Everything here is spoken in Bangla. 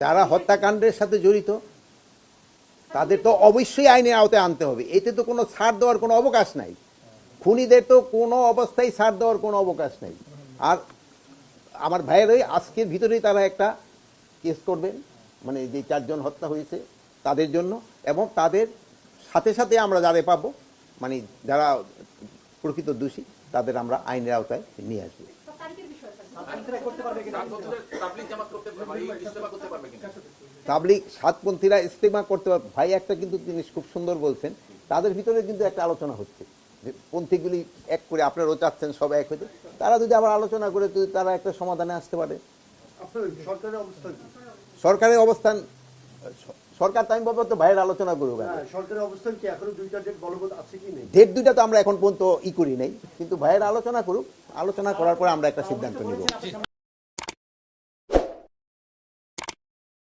যারা হত্যাকাণ্ডের সাথে জড়িত, তাদের তো অবশ্যই আইনের আওতায় আনতে হবে। এতে তো কোনো ছাড় দেওয়ার কোনো অবকাশ নাই। খুনিদের তো কোনো অবস্থায় ছাড় দেওয়ার কোনো অবকাশ নাই। আর আমার ভাইয়েরই আজকের ভিতরেই তারা একটা কেস করবেন মানে যে চারজন হত্যা হয়েছে তাদের জন্য, এবং তাদের সাথে সাথে আমরা যারা পাবো মানে যারা প্রকৃত দোষী, তাদের আমরা আইনের আওতায় নিয়ে আসব তাবলিগ জামাত করতে পারবে ইস্তেমা করতে পারবে কিনা তাবলিক সাতপন্থীরা ইস্তেমা করতে পারবে। ভাই একটা কিন্তু জিনিস খুব সুন্দর বলছেন তাদের ভিতরে কিন্তু একটা আলোচনা হচ্ছে। যে পন্থীগুলি এক করে আপনারাও চাচ্ছেন সব এক হইতে। তারা যদি আবার আলোচনা করে যদি তারা একটা সমাধানে আসতে পারে। সরকারের অবস্থান কি? সরকারের অবস্থান স- সরকার টাইম পাবে তো ভাইয়ের আলোচনা করুক হ্যাঁ, সরকারের অবস্থান কি এখনও দুইটা ডেট বলবৎ আছে কি নেই? ডেট দুইটা তো আমরা এখন পর্যন্ত ই করি নাই। কিন্তু ভাইয়ের আলোচনা করুক আলোচনা করার পরে আমরা একটা সিদ্ধান্ত নিব।